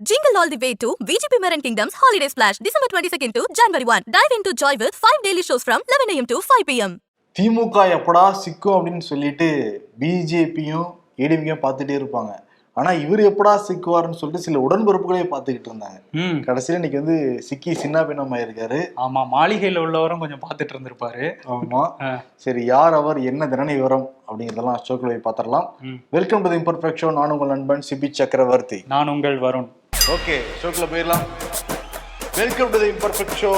Jingle all the way to VGP Marin Kingdom's Holiday Splash, December 22nd to January 1. Dive into joy with 5 daily shows from 11 a.m. to 5 p.m. திமுக எப்படா சிக்கும் அப்படின்னு சொல்லிட்டு பிஜேபியும் ஏடிஎம்கேயும் பார்த்துட்டே இருப்பாங்க ஆனா இவர் எப்படா சிக்குவாருன்னு சொல்லிட்டு சில உடன்பிறப்புகளே பார்த்துக்கிட்டு இருந்தாங்க ம் கடைசியில இன்னைக்கு வந்து சிக்கி சின்ன பின்னமாயிருக்காரு ஆமா மாளிகையில உள்ளவரும் கொஞ்சம் பார்த்துட்டு இருந்திருப்பாரு ஆமா. சரி யார் அவர் என்ன திறனை விவரம் அப்படிங்கிறதெல்லாம் ஷோக்கில் போய் பார்த்துடலாம். வெல்கம் டு இம்பர்ஃபெக்ட் ஷோ நான் உங்கள் நண்பன் சிபி சக்கரவர்த்தி நான் உங்கள் வருண் ஓகே ஷோக்குள்ள போயிடலாம். வெல்கம் டு இம்பர்ஃபெக்ட் ஷோ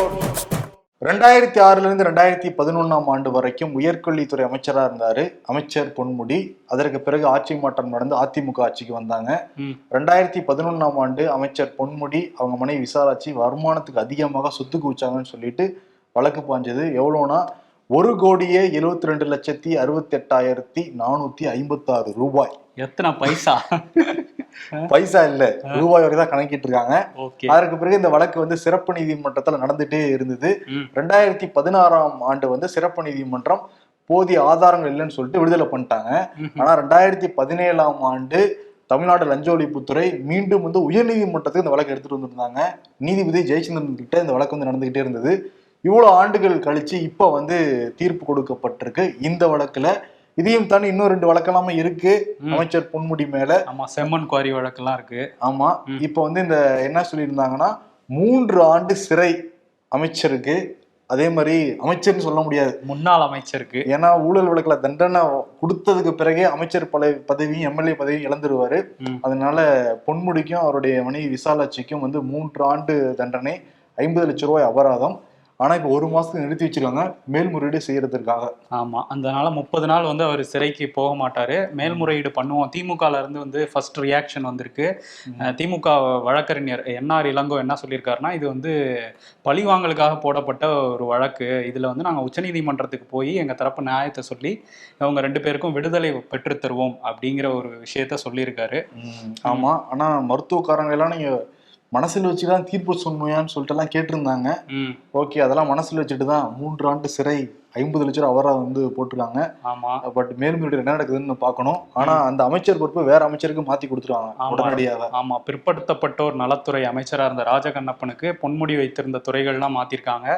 ரெண்டாயிரத்தி ஆறுல இருந்து ரெண்டாயிரத்தி பதினொன்னாம் ஆண்டு வரைக்கும் உயர்கல்வித்துறை அமைச்சரா இருந்தாரு அமைச்சர் பொன்முடி. அதற்கு பிறகு ஆட்சி மாற்றம் நடந்து அதிமுக ஆட்சிக்கு வந்தாங்க. ரெண்டாயிரத்தி பதினொன்னாம் ஆண்டு அமைச்சர் பொன்முடி அவங்க மனைவி விசாலாட்சி வருமானத்துக்கு அதிகமாக சொத்து குவிச்சாங்கன்னு சொல்லிட்டு வழக்கு பாஞ்சது. எவ்வளோனா ஒரு கோடியே எழுவத்தி ரெண்டு லட்சத்தி அறுபத்தி எட்டாயிரத்தி நானூத்தி ஐம்பத்தாறு ரூபாய். எத்தனை பைசா? பைசா இல்ல. ரூபாய் வரை தான் கணக்கிட்டு இருக்காங்க அதற்கு பிறகு இந்த வழக்கு வந்து சிறப்பு நீதிமன்றத்துல நடந்துட்டே இருந்தது. ரெண்டாயிரத்தி பதினாறாம் ஆண்டு வந்து சிறப்பு நீதிமன்றம் போதிய ஆதாரங்கள் இல்லைன்னு சொல்லிட்டு விடுதலை பண்ணிட்டாங்க. ஆனா ரெண்டாயிரத்தி பதினேழாம் ஆண்டு தமிழ்நாடு லஞ்ச ஒழிப்புத்துறை மீண்டும் வந்து உயர்நீதிமன்றத்துக்கு இந்த வழக்கு எடுத்துட்டு வந்திருந்தாங்க. நீதிபதி ஜெயச்சந்திரன் கிட்ட இந்த வழக்கு வந்து நடந்துகிட்டே இருந்தது. இவ்வளவு ஆண்டுகள் கழிச்சு இப்ப வந்து தீர்ப்பு கொடுக்கப்பட்டிருக்கு. இந்த வழக்குல இதையும் தாண்டி இன்னும் ரெண்டு வழக்கெல்லாமே இருக்கு. அமைச்சர் பொன்முடி மேல. ஆமா செம்மண் குவாரி வழக்கெல்லாம் இருக்கு. ஆமா. இப்ப வந்து இந்த என்ன சொல்லியிருந்தாங்கன்னா மூன்று ஆண்டு சிறை அமைச்சருக்கு அதே மாதிரி அமைச்சர்னு சொல்ல முடியாது. முன்னாள் அமைச்சருக்கு. ஏன்னா ஊழல் வழக்குல தண்டனை கொடுத்ததுக்கு பிறகே அமைச்சர் பல பதவியும் எம்எல்ஏ பதவியும் இழந்துருவாரு. அதனால பொன்முடிக்கும் அவருடைய மனைவி விசாலாட்சிக்கும் வந்து மூன்று ஆண்டு தண்டனை ஐம்பது லட்சம் ரூபாய் அபராதம். ஆனா இப்ப ஒரு மாசத்துக்கு நிறுத்தி வச்சிருக்காங்க. மேல்முறையீடு செய்யறதுக்காக. ஆமா. அதனால முப்பது நாள் வந்து அவர் சிறைக்கு போக மாட்டாரு. மேல்முறையீடு பண்ணுவோம். திமுகல இருந்து வந்து ஃபர்ஸ்ட் ரியாக்ஷன் வந்திருக்கு. திமுக வழக்கறிஞர் என்ஆர் இளங்கோ என்ன சொல்லியிருக்காருன்னா இது வந்து பழிவாங்கலுக்காக போடப்பட்ட ஒரு வழக்கு. இதுல வந்து நாங்க உச்சநீதிமன்றத்துக்கு போய் எங்க தரப்பு நியாயத்தை சொல்லி அவங்க ரெண்டு பேருக்கும் விடுதலை பெற்றுத் தருவோம் அப்படிங்கிற ஒரு விஷயத்த சொல்லியிருக்காரு. ஆமா. ஆனா மருத்துவக்காரங்க எல்லாம் நீங்க மனசுல வச்சுதான் தீர்ப்பு சொன்மையான்னு சொல்லிட்டு எல்லாம் கேட்டிருந்தாங்க ஓகே அதெல்லாம் மனசுல வச்சுட்டு தான் மூன்று ஆண்டு சிறை ஐம்பது லட்சம் ரூபா அபராதம் வந்து போட்டிருக்காங்க. ஆமா. பட் மேல்முறையீடு என்ன நடக்குதுன்னு பார்க்கணும். ஆனா அந்த அமைச்சர் பொறுப்பு வேற அமைச்சருக்கு மாத்தி கொடுத்துருவாங்க. உடனடியாக ஆமா. பிற்படுத்தப்பட்டோர் நலத்துறை அமைச்சரா இருந்த ராஜகண்ணப்பனுக்கு பொன்முடி வைத்திருந்த துறைகள்லாம் மாத்திருக்காங்க.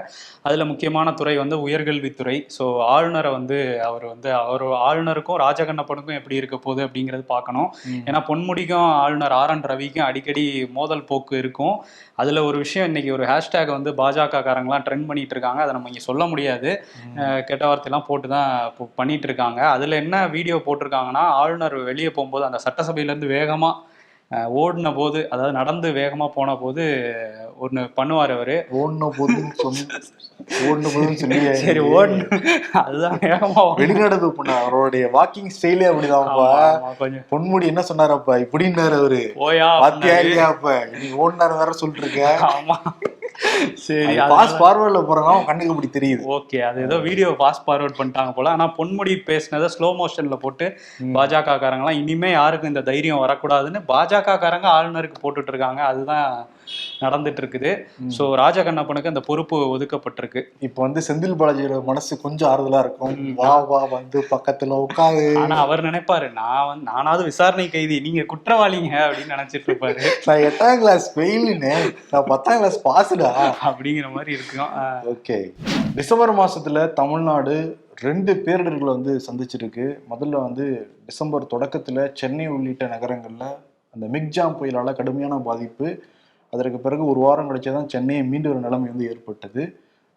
அதுல முக்கியமான துறை வந்து உயர்கல்வித்துறை. ஸோ ஆளுநரை வந்து அவர் வந்து அவர் ஆளுநருக்கும் ராஜகண்ணப்பனுக்கும் எப்படி இருக்க போகுது அப்படிங்கிறது பார்க்கணும். ஏன்னா பொன்முடிக்கும் ஆளுநர் ஆர். என். ரவிக்கும் அடிக்கடி மோதல் போக்கு இருக்கும். அதுல ஒரு விஷயம் இன்னைக்கு ஒரு ஹேஷ்டேக் வந்து பாஜக காரங்களாம் ட்ரெண்ட் பண்ணிட்டு இருக்காங்க. அதை நம்ம இங்க சொல்ல முடியாது. கெட்ட வார்த்தையெல்லாம் போட்டு தான் இப்போ பண்ணிட்டு இருக்காங்க அதுல என்ன வீடியோ போட்டிருக்காங்கன்னா ஆளுநர் வெளியே போகும்போது அந்த சட்டசபையில இருந்து வேகமா அஹ், ஓடின போது அதாவது நடந்து வேகமா போன போது ஒன்று பண்ணுவார் அவரு. ஓடுன போதுன்னு சொன்ன ஓடுன போதுன்னு சொல்லி சரி ஓடு அதுதான் வேகமா ஓடுன. வெளிநடப்பு பண்ண அவருடைய வாக்கிங் ஸ்டைலே அப்படிதான்ப்பா கொஞ்சம். பொன்முடி என்ன சொன்னாரப்பா இப்படின்னாரு அவரு. போயா பாத்தியா. இல்லையா அப்ப? நீ ஓடினாரு வேற சொல்லிட்டு இருக்க. ஆமா. சரி பாஸ் பார்வர்ட்ல போறாங்க அவன் கண்ணுக்கு அப்படி தெரியுது. ஓகே அது ஏதோ வீடியோ பாஸ் ஃபார்வர்ட் பண்ணிட்டாங்க போல. ஆனா பொன்முடி பேசினதை ஸ்லோ மோஷன்ல போட்டு பாஜக காரங்களாம் இனிமே யாருக்கும் இந்த தைரியம் வரக்கூடாதுன்னு பாஜக காரங்க ஆளுநருக்கு போட்டுட்டு இருக்காங்க. அதுதான் நடந்துட்டு இருக்குது ஸோ ராஜகண்ணப்பனுக்கு அந்த பொறுப்பு ஒதுக்கப்பட்டிருக்கு. இப்ப வந்து செந்தில் பாலாஜியோட மனசு கொஞ்சம் ஆறுதலா இருக்கும். வா வா வந்து பக்கத்துல உட்காரு ஆனா அவர் நினைப்பாரு நான் வந்து நானாவது விசாரணை கைதி நீங்க குற்றவாளிங்க அப்படின்னு நினைச்சிட்டு இருப்பாரு. நான் எட்டாம் கிளாஸ் ஃபெயிலுன்னு நான் பத்தாம் கிளாஸ் பாஸ்டா அப்படிங்கிற மாதிரி இருக்கும். ஓகே. டிசம்பர் மாசத்துல தமிழ்நாடு ரெண்டு பேரிடர்களை வந்து சந்திச்சிருக்கு. முதல்ல வந்து டிசம்பர் தொடக்கத்துல சென்னை உள்ளிட்ட நகரங்கள்ல அந்த மிக்ஜாம் புயலால கடுமையான பாதிப்பு. அதற்கு பிறகு ஒரு வாரம் கழிச்சு தான் சென்னையை மீண்டு ஒரு நிலைமை வந்து ஏற்பட்டது.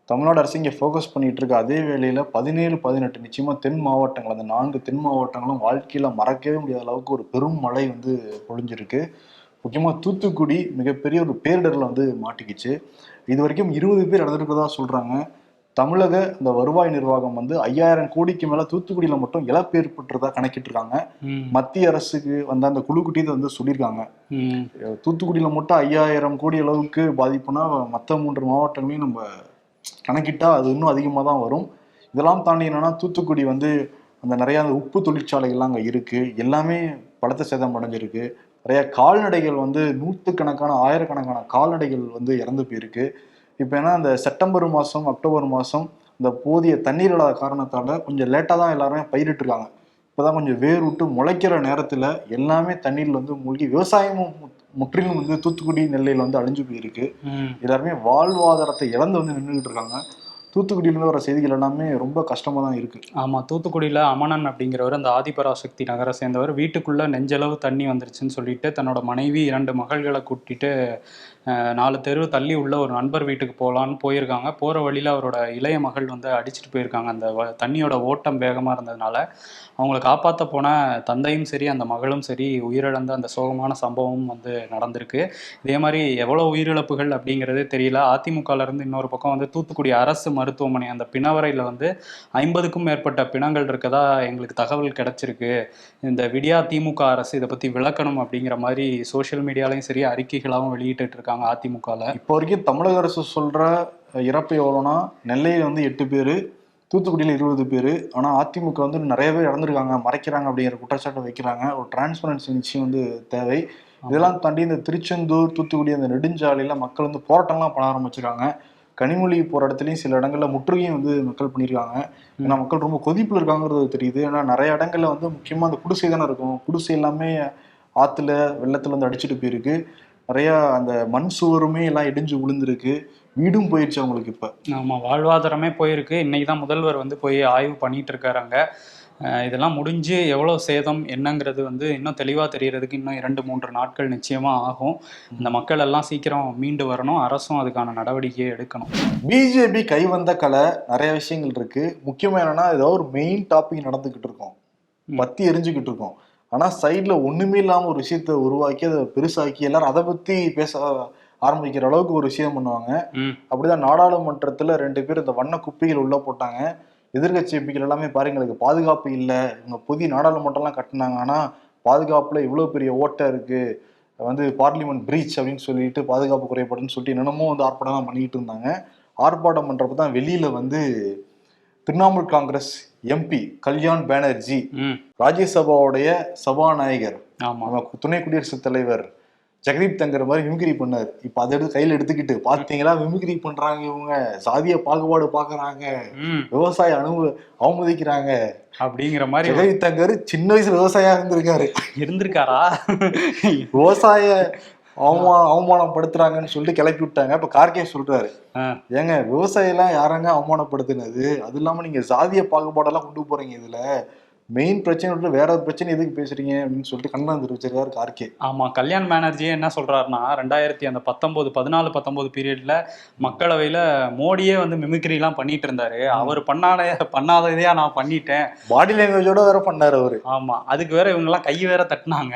தமிழ்நாடு அரசு இங்கே ஃபோக்கஸ் பண்ணிட்டு இருக்கு. அதே வேளையில் பதினேழு பதினெட்டு நிச்சயமாக தென் மாவட்டங்கள் அந்த நான்கு தென் மாவட்டங்களும் வாழ்க்கையில் மறக்கவே முடியாத அளவுக்கு ஒரு பெரும் மழை வந்து பொழிஞ்சிருக்கு. முக்கியமாக தூத்துக்குடி மிகப்பெரிய ஒரு பேரிடரில் வந்து மாட்டிக்கிச்சு. இது வரைக்கும் இருபது பேர் இறந்துருக்கதா சொல்கிறாங்க தமிழக இந்த வருவாய் நிர்வாகம் வந்து ஐயாயிரம் கோடிக்கு மேல தூத்துக்குடியில மட்டும் இழப்பு ஏற்பட்டுறதா கணக்கிட்டு இருக்காங்க மத்திய அரசுக்கு வந்த அந்த குழு குட்டி வந்து சொல்லியிருக்காங்க. தூத்துக்குடியில மட்டும் ஐயாயிரம் கோடி அளவுக்கு பாதிப்புனா மற்ற மூன்று மாவட்டங்களையும் நம்ம கணக்கிட்டா அது இன்னும் அதிகமாக தான் வரும். இதெல்லாம் தாண்டி என்னன்னா தூத்துக்குடி வந்து அந்த நிறைய அந்த உப்பு தொழிற்சாலைகள்லாம் அங்கே இருக்கு. எல்லாமே பலத்த சேதம் அடைஞ்சிருக்கு. நிறைய கால்நடைகள் வந்து நூற்றுக்கணக்கான ஆயிரக்கணக்கான கால்நடைகள் வந்து இறந்து போயிருக்கு. இப்போ ஏன்னா அந்த செப்டம்பர் மாதம் அக்டோபர் மாதம் இந்த போதிய தண்ணீர் இல்லாத காரணத்தால கொஞ்சம் லேட்டாக தான் எல்லாருமே பயிரிட்டுருக்காங்க இப்போதான் கொஞ்சம் வேர் விட்டு முளைக்கிற நேரத்தில் எல்லாமே தண்ணீர்ல வந்து மூழ்கி விவசாயமும் முற்றிலும் வந்து தூத்துக்குடி நெல்லையில் வந்து அழிஞ்சு போயிருக்கு. எல்லாருமே வாழ்வாதாரத்தை இழந்து வந்து நின்றுகிட்டு இருக்காங்க. தூத்துக்குடியிலேருந்து வர செய்திகள் எல்லாமே ரொம்ப கஷ்டமா தான் இருக்கு. ஆமா தூத்துக்குடியில அமனன் அப்படிங்கிறவர் அந்த ஆதிபராசக்தி நகரை சேர்ந்தவர் வீட்டுக்குள்ள நெஞ்சளவு தண்ணி வந்துருச்சுன்னு சொல்லிட்டு தன்னோட மனைவி இரண்டு மகள்களை கூட்டிட்டு நாலு தெரு தள்ளி உள்ள ஒரு நண்பர் வீட்டுக்கு போகலான்னு போயிருக்காங்க. போகிற வழியில் அவரோட இளைய மகள் வந்து அடிச்சுட்டு போயிருக்காங்க. அந்த தண்ணியோட ஓட்டம் வேகமாக இருந்ததுனால அவங்களை காப்பாற்ற போன தந்தையும் சரி அந்த மகளும் சரி உயிரிழந்த அந்த சோகமான சம்பவம் வந்து நடந்திருக்கு. இதே மாதிரி எவ்வளோ உயிரிழப்புகள் அப்படிங்கிறதே தெரியல. அதிமுகலேருந்து இன்னொரு பக்கம் வந்து தூத்துக்குடி அரசு மருத்துவமனை அந்த பிணவரையில் வந்து ஐம்பதுக்கும் மேற்பட்ட பிணங்கள் இருக்கதா எங்களுக்கு தகவல் கிடச்சிருக்கு. இந்த விடியா திமுக அரசு இதை பற்றி விளக்கணும் அப்படிங்கிற மாதிரி சோஷியல் மீடியாலையும் சரி அறிக்கைகளாகவும் வெளியிட்டு இருக்காங்க. அதிமுகவில் இப்போ வரைக்கும் தமிழக அரசு சொல்ற அஹ், இறப்பு எவ்வளோனா நெல்லையில் வந்து எட்டு பேர் தூத்துக்குடியில் இருபது பேர். ஆனால் அதிமுக வந்து நிறைய பேர் இறந்துருக்காங்க மறைக்கிறாங்க அப்படிங்கிற குற்றச்சாட்டை வைக்கிறாங்க. ஒரு டிரான்ஸ்பரன்சி நிச்சயம் வந்து தேவை. இதெல்லாம் தாண்டி இந்த திருச்செந்தூர் தூத்துக்குடி அந்த நெடுஞ்சாலையில மக்கள் வந்து போராட்டம்லாம் பண்ண ஆரம்பிச்சிருக்காங்க. கனிமொழி போற இடத்துலையும் சில இடங்கள்ல முற்றுகையும் வந்து மக்கள் பண்ணியிருக்காங்க. ஏன்னா மக்கள் ரொம்ப கொதிப்புல இருக்காங்கிறது தெரியுது. ஏன்னா நிறைய இடங்கள்ல வந்து முக்கியமா அந்த குடிசை தானே இருக்கும். குடிசை எல்லாமே ஆத்துல வெள்ளத்துல வந்து அடிச்சுட்டு போயிருக்கு. நிறைய அந்த மண் சுவருமே எல்லாம் இடிஞ்சு விழுந்திருக்கு. வீடும் போயிடுச்சு அவங்களுக்கு இப்ப. ஆமாம் வாழ்வாதாரமே போயிருக்கு. இன்னைக்கு தான் முதல்வர் வந்து போய் ஆய்வு பண்ணிட்டு இருக்காரு அங்க. அஹ் இதெல்லாம் முடிஞ்சு எவ்வளோ சேதம் என்னங்கிறது வந்து இன்னும் தெளிவாக தெரியறதுக்கு இன்னும் இரண்டு மூன்று நாட்கள் நிச்சயமாக ஆகும். இந்த மக்கள் எல்லாம் சீக்கிரம் மீண்டு வரணும். அரசும் அதுக்கான நடவடிக்கையை எடுக்கணும். பிஜேபி கைவந்த கலை நிறைய விஷயங்கள் இருக்கு. முக்கியமா என்னன்னா ஏதோ ஒரு மெயின் டாபிக் நடந்துகிட்டு இருக்கோம். ம். பத்தி எரிஞ்சுக்கிட்டு இருக்கோம். ஆனா சைட்ல ஒண்ணுமே இல்லாம ஒரு விஷயத்த உருவாக்கி அதை பெருசாக்கி எல்லாரும் அதை பத்தி பேச ஆரம்பிக்கிற அளவுக்கு ஒரு விஷயம் பண்ணுவாங்க. அப்படிதான் நாடாளுமன்றத்துல ரெண்டு பேர் இந்த வண்ண குப்பைகள் உள்ள போட்டாங்க. எதிர்கட்சி எம்பிக்கள் எல்லாமே பாருங்க எங்களுக்கு பாதுகாப்பு இல்லை. இவங்க புதிய நாடாளுமன்றம்லாம் கட்டினாங்க. ஆனா பாதுகாப்புல இவ்வளவு பெரிய ஓட்டை இருக்கு. வந்து பார்லிமெண்ட் பிரீச் அப்படின்னு சொல்லிட்டு பாதுகாப்பு குறைபாடுன்னு சொல்லிட்டு என்னென்னமோ வந்து ஆர்ப்பாட்டம் பண்ணிக்கிட்டு இருந்தாங்க. ஆர்ப்பாட்டம் பண்றப்ப தான் வெளியில வந்து திரிணாமுல் காங்கிரஸ் எம்பி கல்யாண் பானர்ஜி ராஜ்யசபாவுடைய சபாநாயகர் துணை குடியரசுத் தலைவர் ஜெகதீப் தங்கர் மாதிரி மிமிக்ரி பண்ணார். இப்ப அதை எடுத்து கையில எடுத்துக்கிட்டு பாத்தீங்களா? மிமிக்ரி பண்றாங்க இவங்க. சாதிய பாகுபாடு பாக்குறாங்க. விவசாய அனும அவமதிக்கிறாங்க. அப்படிங்கிற மாதிரி ஜெகதீப் தங்கர் சின்ன வயசுல விவசாயியா இருந்திருக்காரு. இருந்திருக்காரா? விவசாய அவமா அவமானப்படுத்துறாங்கன்னு சொல்லிட்டு கிளப்பி விட்டாங்க இப்ப கார்கே சொல்றாரு. ஏங்க விவசாயிலாம் யாரங்க அவமானப்படுத்தினது? அது இல்லாம நீங்க சாதிய பாகுபாடெல்லாம் கொண்டு போறீங்க இதுல. மெயின் பிரச்சனை விட்டு வேற ஒரு பிரச்சனை எதுக்கு பேசுறீங்க? அப்படின்னு சொல்லிட்டு கண்டனம் தெரிவிச்சிருக்காரு கார்கே ஆமா கல்யாண் பானர்ஜியே என்ன சொல்றாருன்னா ரெண்டாயிரத்தி அந்த பத்தொன்பது பதினாலு பத்தொன்பது பீரியட்ல மக்களவையில மோடியே வந்து மிமிக்ரிலாம் பண்ணிட்டு இருந்தாரு. அவர் பண்ணாத பண்ணாததையா நான் பண்ணிட்டேன். பாடி லாங்குவேஜோட வேற பண்ணாரு அவரு. ஆமா அதுக்கு வேற இவங்க எல்லாம் கை வேற தட்டினாங்க.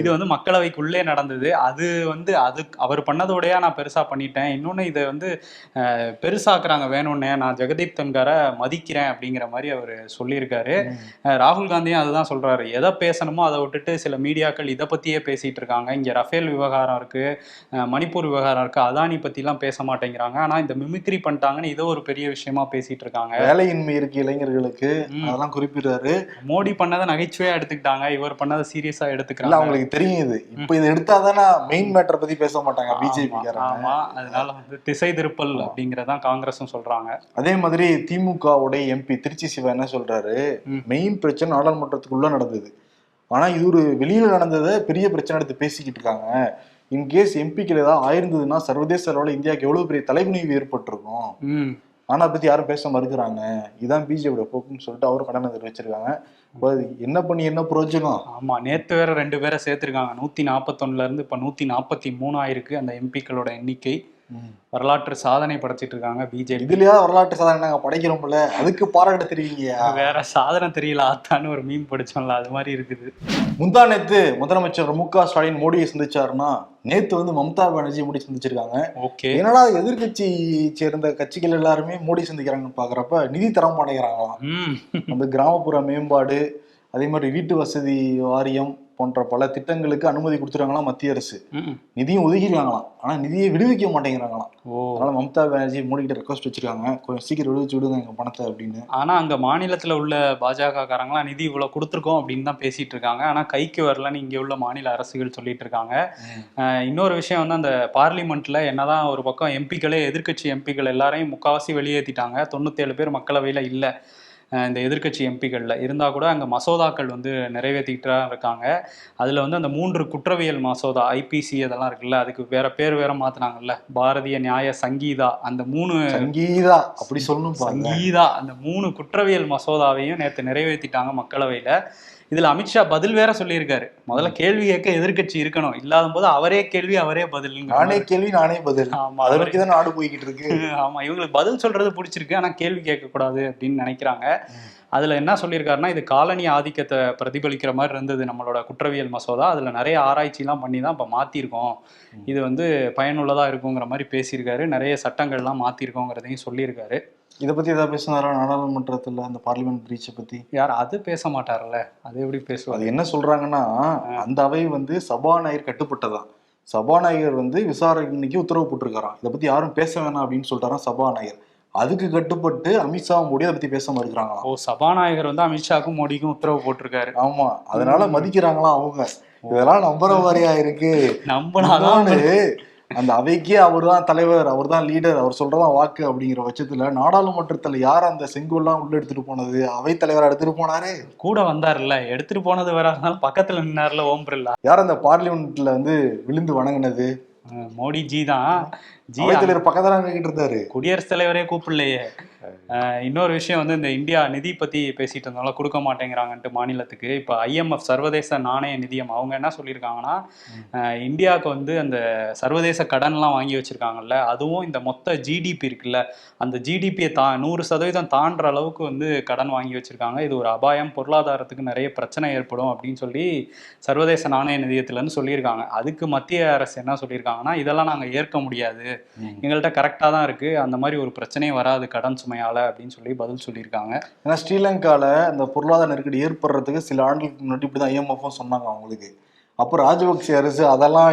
இது வந்து மக்களவைக்குள்ளே நடந்தது. அது வந்து அது அவர் பண்ணதோடயா நான் பெருசா பண்ணிட்டேன். இன்னொன்னு இதை வந்து பெருசாக்குறாங்க வேணும்னே. நான் ஜெகதீப் தன்கரை மதிக்கிறேன் அப்படிங்கிற மாதிரி அவர் சொல்லியிருக்காரு. ராகுல் காந்தியும் அதுதான் சொல்றாரு. எதை பேசணுமோ அதை விட்டுட்டு சில மீடியாக்கள் இதை பத்தியே பேசிட்டு இருக்காங்க. இங்க ரஃபேல் விவகாரம் இருக்கு மணிப்பூர் விவகாரம் இருக்கு அதானி பத்திலாம் பேச மாட்டேங்கிறாங்க. ஆனா இந்த மிமிக்ரி பண்ணிட்டாங்கன்னு இதை ஒரு பெரிய விஷயமா பேசிட்டு இருக்காங்க. வேலையின்மை இருக்கு இளைஞர்களுக்கு. அதெல்லாம் குறிப்பிடுறாரு. மோடி பண்ணதை நகைச்சுவையா எடுத்துக்கிட்டாங்க. இவர் பண்ணதை சீரியஸா எடுத்துக்கிறாங்க. அவங்களுக்கு தெரியும் இது இப்ப இதை எடுத்தாதானே மெயின் மேட்டரை பத்தி பேச மாட்டாங்க பிஜேபி ஆமா, அதனால வந்து திசை திருப்பல் அப்படிங்கறதான் காங்கிரஸும் சொல்றாங்க. அதே மாதிரி திமுகவுடைய எம்பி திருச்சி சிவா என்ன சொல்றாரு. மெயின் பிரச்சனை நாடாளுமன்றத்துக்குள்ள நடந்தது. ஆனா இது ஒரு வெளியில நடந்ததை பெரிய பிரச்சனை எடுத்து பேசிக்கிட்டு இருக்காங்க. இன்கேஸ் எம்பிக்கள் ஏதாவது ஆயிருந்ததுன்னா சர்வதேச அளவுல இந்தியாவுக்கு எவ்வளவு பெரிய தலைகுனிவு ஏற்பட்டிருக்கும்? ம். ஆனா அதை பத்தி யாரும் பேச மறுக்கிறாங்க. இதான் பிஜேபியோட போக்குன்னு சொல்லிட்டு அவரும் கடனை தெரிவிச்சிருக்காங்க. என்ன பண்ணி என்ன பிரயோஜனம்? ஆமா நேத்து வேற ரெண்டு பேரை சேர்த்திருக்காங்க. நூத்தி நாற்பத்தொன்னுல இருந்து இப்ப நூத்தி நாற்பத்தி மூணாயிருக்கு அந்த எம்பிக்களோட எண்ணிக்கை. வரலாற்று சாதனை படைச்சிட்டு இருக்காங்க பிஜேபி இதுலயா வரலாற்று சாதனை நாங்க படைக்கிறோம்ல அதுக்கு பாராட்ட தெரிவிங்க. வேற சாதனை தெரியல. ஆத்தான்னு ஒரு மீன் படிச்சோம்ல அது மாதிரி இருக்குது. முந்தா நேத்து முதலமைச்சர் மு க ஸ்டாலின் மோடியை சந்திச்சாருன்னா நேத்து வந்து மம்தா பானர்ஜி மோடி சந்திச்சிருக்காங்க. ஓகே. என்னடா எதிர்கட்சி சேர்ந்த கட்சிகள் எல்லாருமே மோடி சந்திக்கிறாங்கன்னு பாக்குறப்ப நிதி தர மாட்டேங்கிறாங்களாம். அந்த கிராமப்புற மேம்பாடு அதே மாதிரி வீட்டு வசதி வாரியம் போன்ற பல திட்டங்களுக்கு அனுமதி கொடுத்துருக்காங்களாம் மத்திய அரசு. நிதியும் ஒதுக்கிருக்காங்களாம் ஆனா நிதியை விடுவிக்க மாட்டேங்கிறாங்களாம். ஓ. அதனால மம்தா பானர்ஜி மோடி கிட்ட ரெக்வஸ்ட் வச்சிருக்காங்க. கொஞ்சம் சீக்கிரம் விடுவிச்சு விடுங்க எங்க பணத்தை அப்படின்னு. ஆனா அங்க மாநிலத்துல உள்ள பாஜக காரங்களாம் நிதி இவ்வளவு கொடுத்துருக்கோம் அப்படின்னு தான் பேசிட்டு இருக்காங்க. ஆனா கைக்கு வரலன்னு இங்க உள்ள மாநில அரசுகள் சொல்லிட்டு இருக்காங்க. இன்னொரு விஷயம் வந்து அந்த பார்லிமெண்ட்ல என்னதான் ஒரு பக்கம் எம்பிக்களே எதிர்க்கட்சி எம்பிக்கள் எல்லாரையும் முக்காவாசி வெளியேற்றிட்டாங்க தொண்ணூத்தேழு பேர் மக்களவையில இல்ல. இந்த எதிர்க்கட்சி எம்பிகளில் இருந்தால் கூட அங்கே மசோதாக்கள் வந்து நிறைவேற்றிக்கிட்டு இருக்காங்க. அதில் வந்து அந்த மூன்று குற்றவியல் மசோதா ஐபிசி அதெல்லாம் இருக்குல்ல அதுக்கு வேற பேர் வேற மாற்றினாங்கல்ல பாரதிய நியாய சங்கீதா அந்த மூணு சங்கீதா அப்படி சொல்லணும் சங்கீதா அந்த மூணு குற்றவியல் மசோதாவையும் நேற்று நிறைவேற்றிட்டாங்க மக்களவையில். இதில் அமித்ஷா பதில் வேற சொல்லியிருக்காரு. முதல்ல கேள்வி கேட்க எதிர்க்கட்சி இருக்கணும். இல்லாத போது அவரே கேள்வி அவரே பதிலுங்க நானே கேள்வி நானே பதில். ஆமா அதை நோக்கி தான் நாடு போய்கிட்டு இருக்கு. ஆமா இவங்களுக்கு பதில் சொல்றது பிடிச்சிருக்கு ஆனா கேள்வி கேட்கக்கூடாது அப்படின்னு நினைக்கிறாங்க. அதுல என்ன சொல்லியிருக்காருன்னா இது காலனி ஆதிக்கத்தை பிரதிபலிக்கிற மாதிரி இருந்தது நம்மளோட குற்றவியல் மசோதா. அதுல நிறைய ஆராய்ச்சிலாம் பண்ணி தான் இப்போ மாத்திருக்கோம். இது வந்து பயனுள்ளதா இருக்குங்கிற மாதிரி பேசியிருக்காரு. நிறைய சட்டங்கள்லாம் மாத்திருக்கோங்கிறதையும் சொல்லியிருக்காரு. இதை பத்தி ஏதாவது பேசினாரா? நாடாளுமன்றத்துல அந்த பார்லிமெண்ட் பிரீச்சை பத்தி? யார் அது பேச மாட்டார்ல அது எப்படி அது பேசுவாரு என்ன சொல்றாங்கன்னா அந்த அவை வந்து சபாநாயகர் கட்டுப்பட்டதான். சபாநாயகர் வந்து விசாரணைக்கு உத்தரவு போட்டிருக்காராம். இதை பத்தி யாரும் பேச வேணாம் அப்படின்னு சொல்லிட்டாராம் சபாநாயகர். அதுக்கு கட்டுப்பட்டு அமித்ஷா மோடி அதை பத்தி பேச மறுக்கிறாங்களாம். ஓ சபாநாயகர் வந்து அமித்ஷாக்கும் மோடிக்கும் உத்தரவு போட்டிருக்காரு. ஆமா. அதனால மதிக்கிறாங்களாம் அவங்க. இதெல்லாம் நம்புற மாதிரியா இருக்கு? நம்பினாதான் அந்த அவைக்கே அவர் தான் தலைவர் அவர் தான் லீடர் அவர் சொல்றதான் வாக்கு அப்படிங்கிற பட்சத்துல நாடாளுமன்றத்துல யார் அந்த செங்கோல்லாம் உள்ள எடுத்துட்டு போனது? அவை தலைவரா எடுத்துட்டு போனாரு? கூட வந்தாருல்ல. எடுத்துட்டு போனது வேற இருந்தாலும் பக்கத்துல நின்னார்ல ஓம் பிர்லா. யார் அந்த பார்லிமெண்ட்ல வந்து விழுந்து வணங்குனது? மோடி ஜி தான். ஜி தலைவர் பக்கத்துல கேட்டு இருந்தாரு. குடியரசுத் தலைவரே கூப்பிடலையே. இன்னொரு விஷயம் வந்து இந்த இந்தியா நிதி பத்தி பேசிட்டு இருந்தாலும் கொடுக்க மாட்டேங்கிறாங்கன்ட்டு மாநிலத்துக்கு. இப்போ ஐஎம்எஃப் சர்வதேச நாணய நிதியம் அவங்க என்ன சொல்லியிருக்காங்கன்னா இந்தியாவுக்கு வந்து அந்த சர்வதேச கடன்லாம் வாங்கி வச்சிருக்காங்கல்ல அதுவும் இந்த மொத்த ஜிடிபி இருக்குல்ல அந்த ஜிடிபியை தா நூறு சதவீதம் தாண்டுற அளவுக்கு வந்து கடன் வாங்கி வச்சிருக்காங்க. இது ஒரு அபாயம் பொருளாதாரத்துக்கு நிறைய பிரச்சனை ஏற்படும் அப்படின்னு சொல்லி சர்வதேச நாணய நிதியத்திலேருந்து சொல்லியிருக்காங்க. அதுக்கு மத்திய அரசு என்ன சொல்லியிருக்காங்கன்னா இதெல்லாம் நாங்கள் ஏற்க முடியாது. எங்கள்கிட்ட கரெக்டாக தான் இருக்குது அந்த மாதிரி ஒரு பிரச்சனையே வராது கடன் சுமையால் அப்படின்னு சொல்லி பதில் சொல்லியிருக்காங்க. ஏன்னா ஸ்ரீலங்கால இந்த பொருளாதார நெருக்கடி ஏற்படுறதுக்கு சில ஆண்டுகளுக்கு முன்னாடி இப்படிதான் ஐஎம்எஃப்பும் சொன்னாங்க அவங்களுக்கு. அப்போ ராஜபக்சே அரசு அதெல்லாம்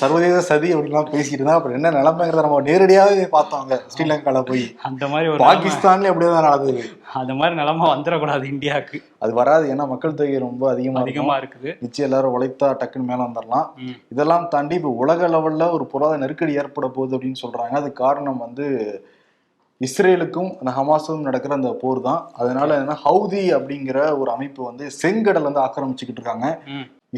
சர்வதேச சதி அப்படிலாம் பேசிட்டு இருந்தா அப்புறம் என்ன நிலைமைங்கிறத நம்ம நேரடியாவே பார்த்தாங்க ஸ்ரீலங்கால போய். அந்த மாதிரி ஒரு பாகிஸ்தான்லயும் அப்படியே தான் நடந்தது. அந்த மாதிரி நிலைமை வந்துடக்கூடாது இந்தியாவுக்கு. அது வராது ஏன்னா மக்கள் தொகை ரொம்ப அதிகமா அதிகமாக இருக்குது. நிச்சயம் எல்லாரும் உழைத்தா டக்குன்னு மேல வந்துடலாம். இதெல்லாம் தாண்டி இப்போ உலக லெவல்ல ஒரு பொருளாதார நெருக்கடி ஏற்பட போகுது அப்படின்னு சொல்றாங்க. அது காரணம் வந்து இஸ்ரேலுக்கும் அந்த ஹமாஸும் நடக்கிற அந்த போர் தான். அதனால என்ன ஹவுதி அப்படிங்கிற ஒரு அமைப்பு வந்து செங்கடல் வந்து ஆக்கிரமிச்சுக்கிட்டு இருக்காங்க.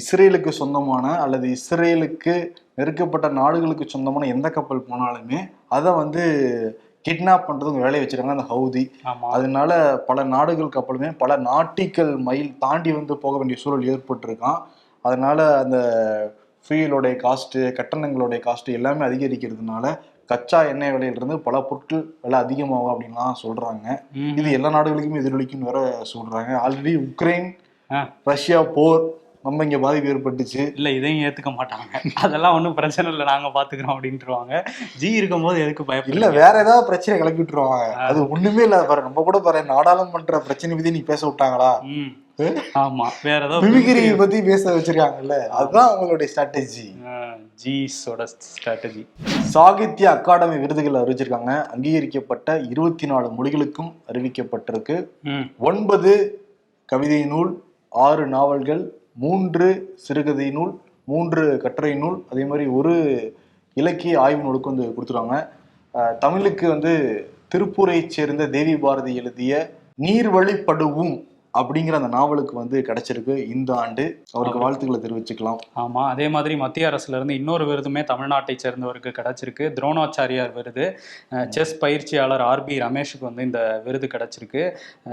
இஸ்ரேலுக்கு சொந்தமான அல்லது இஸ்ரேலுக்கு நெருக்கப்பட்ட நாடுகளுக்கு சொந்தமான எந்த கப்பல் போனாலுமே அதை வந்து கிட்னாப் பண்றதுக்கு வேலையை வச்சிருக்காங்க அந்த ஹவுதி. அதனால பல நாடுகள் கப்பலுமே பல நாட்டிக்கல் மைல் தாண்டி வந்து போக வேண்டிய சூழல் ஏற்பட்டிருக்கான். அதனால அந்த ஃபியூலோடைய காஸ்ட்டு கட்டணங்களுடைய காஸ்ட்டு எல்லாமே அதிகரிக்கிறதுனால கச்சா எண்ணெய் விலையிலிருந்து பல பொருட்கள் விலை அதிகமாகும் அப்படின்லாம் சொல்றாங்க. இது எல்லா நாடுகளுக்குமே எதிரொலிக்குன்னு வேற சொல்றாங்க. Already Ukraine. ரஷ்யா போர் நம்ம இங்க பாதிப்பு ஏற்பட்டுச்சு. இல்லை இதையும் ஏற்றுக்க மாட்டாங்க. அதெல்லாம் ஒன்றும் பிரச்சனை இல்லை நாங்கள் பார்த்துக்குறோம் அப்படின்ட்டுருவாங்க. ஜி இருக்கும்போது எதுக்கு இல்ல பயப்படல வேற ஏதாவது பிரச்சனை கிளப்பி விட்டுருவாங்க. அது ஒண்ணுமே இல்ல பாரு நம்ம கூட பாரு நாடாளுமன்ற பிரச்சனை பத்தி நீ பேச விட்டாங்களா? ஆமா வேற ஏதோ மிமிகிரி. பத்தி பேச வச்சிருக்காங்கல்ல. அதுதான் அவங்களுடைய ஸ்ட்ராட்டஜி ஜீஸோட ஸ்ட்ராட்டஜி சாகித்ய அகாடமி விருதுகள் அறிவிச்சிருக்காங்க. அங்கீகரிக்கப்பட்ட இருபத்தி நாலு மொழிகளுக்கும் அறிவிக்கப்பட்டிருக்கு. ஒன்பது கவிதை நூல் ஆறு நாவல்கள் மூன்று சிறுகதை நூல் மூன்று கட்டுரை நூல் அதே மாதிரி ஒரு இலக்கிய ஆய்வு நூலுக்கு வந்து கொடுத்துருவாங்க தமிழுக்கு வந்து திருப்பூரைச் சேர்ந்த தேவி பாரதி எழுதிய நீர்வழிப்படுவும் அப்படிங்கிற அந்த நாவலுக்கு வந்து கிடைச்சிருக்கு இந்த ஆண்டு. அவருக்கு வாழ்த்துக்களை தெரிவிச்சுக்கலாம். ஆமா அதே மாதிரி மத்திய அரசுல இருந்து இன்னொரு விருதுமே தமிழ்நாட்டை சேர்ந்தவருக்கு கிடைச்சிருக்கு. துரோணாச்சாரியார் விருது. செஸ் பயிற்சியாளர் ஆர்பி ரமேஷுக்கு வந்து இந்த விருது கிடைச்சிருக்கு.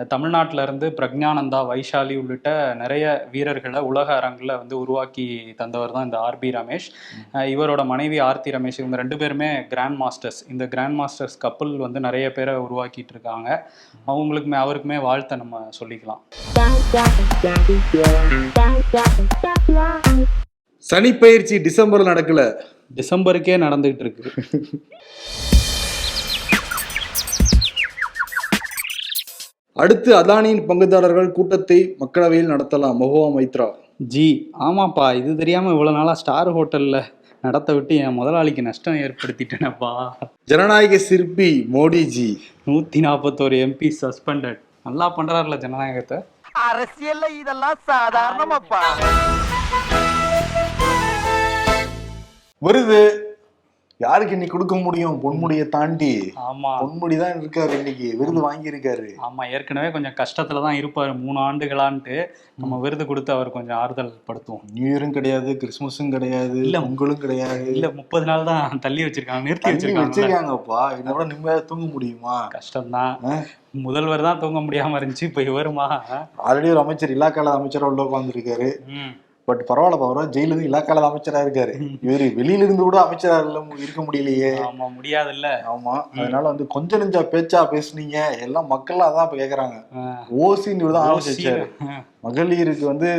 தமிழ்நாட்டுல இருந்து பிரக்ஞானந்தா வைஷாலி உள்ளிட்ட நிறைய வீரர்களை உலக அரங்கில் வந்து உருவாக்கி தந்தவர் தான் இந்த ஆர்பி ரமேஷ். அஹ், இவரோட மனைவி ஆர்த்தி ரமேஷ் இவங்க ரெண்டு பேருமே கிராண்ட் மாஸ்டர்ஸ். இந்த கிராண்ட் மாஸ்டர்ஸ் கப்பல் வந்து நிறைய பேரை உருவாக்கிட்டு இருக்காங்க. அவங்களுக்குமே அவருக்குமே வாழ்த்தை நம்ம சொல்லிக்கலாம். சனி பயிற்சி டிசம்பர் நடக்கல. டிசம்பருக்கே நடந்துகிட்டு இருக்கு. அடுத்து அதானியின் பங்குதாரர்கள் கூட்டத்தை மக்களவையில் நடத்தலாம். மஹுவா மைத்ரா. ஜி ஆமாப்பா. இது தெரியாம இவ்வளவு நாளா ஸ்டார் ஹோட்டல்ல நடத்த விட்டு என் முதலாளிக்கு நஷ்டம் ஏற்படுத்திட்டேனப்பா. ஜனநாயக சிற்பி மோடிஜி. நூத்தி நாற்பத்தோரு எம்பி சஸ்பெண்டட் நல்லா பண்றாருல ஜனநாயகத்தை. அரசியல்ல இதெல்லாம் சாதாரணமாப்பா. விருது. யாருக்கு இன்னைக்கு கொடுக்க முடியும்? பொன்முடியை தாண்டி. ஆமா. பொன்முடி தான் இருக்காரு இன்னைக்கு. விருது வாங்கி இருக்காரு ஆமா ஏற்கனவே கொஞ்சம் கஷ்டத்துல தான் இருப்பாரு. மூணு ஆண்டுகளான்ட்டு நம்ம விருது கொடுத்து அவர் கொஞ்சம் ஆறுதல் படுத்துவோம். நியூ இயரும் கிடையாது கிறிஸ்மஸும் கிடையாது இல்ல. பொங்கலும் கிடையாது. இல்ல முப்பது நாள் தான் தள்ளி வச்சிருக்காங்க நிறுத்தி வச்சிருக்காங்க வச்சிருக்காங்கப்பா. இதோட நிம்மதியா தூங்க முடியுமா? கஷ்டம்தான். முதல்வர் தான் தூங்க முடியாம இருந்துச்சு இப்ப இவருமா? ஆல்ரெடி ஒரு அமைச்சர் இலாக்கால அமைச்சரா உள்ள உட்காந்துருக்காரு. பட் பரவாயில்ல பரவாயில்ல ஜெயில இருந்து இலாக்கால அமைச்சரா இருக்காரு. இவரு வெளியில இருந்து கூட அமைச்சரா இல்ல இருக்க முடியலையே. ஆமா முடியாதுல்ல. ஆமா அதனால வந்து கொஞ்ச நெஞ்சா பேச்சா பேசுனீங்க. எல்லாம் மக்கள் அதான் இப்ப கேக்குறாங்க. ஓசின்னு தான். ஆரம்பிச்சாரு மகளிருக்கு வந்து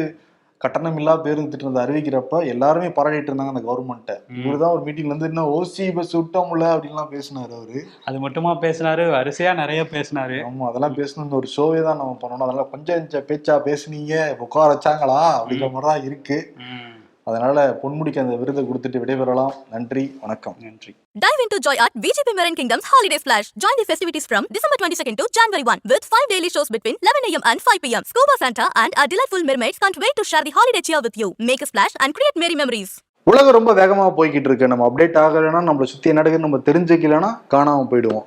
கட்டணம் இல்லா பேருந்து திட்டத்தை அறிவிக்கிறப்ப எல்லாருமே பாராட்டிட்டு இருந்தாங்க அந்த கவர்மெண்ட்டை இவருதான் ஒரு மீட்டிங்ல இருந்து இன்னும் ஓசி பஸ் விட்டோம்ல அப்படின்லாம் பேசினாரு அவரு. அது மட்டுமா பேசினாரு வரிசையா நிறைய பேசினாரு. ஆமா அதெல்லாம் பேசணும் ஒரு ஷோவே தான் நம்ம பண்ணணும். அதெல்லாம் கொஞ்சம் பேச்சா பேசுனீங்க உட்கார வச்சாங்களா அப்படிங்கிற மாதிரி தான் இருக்கு. அதனால பொன்முடிக்கு அந்த விருதை கொடுத்துட்டு விடைபெறலாம் நன்றி வணக்கம் நன்றி Dive into Joy at VGP Marine Kingdom's Holiday Splash. Join the festivities from December 22nd to January 1 with 5 daily shows between 11 a.m. and 5 p.m. Scuba Santa and our delightful mermaids can't wait to share the holiday cheer with you. Make a splash and create merry memories. உலகம் ரொம்ப வேகமா போய்கிட்டு இருக்கு நம்ம update ஆகலைன்னா நம்மளை சுத்தி என்ன நடக்குதுன்னு நம்ம தெரிஞ்சுக்கலைன்னா காணாம போயிடுவோம்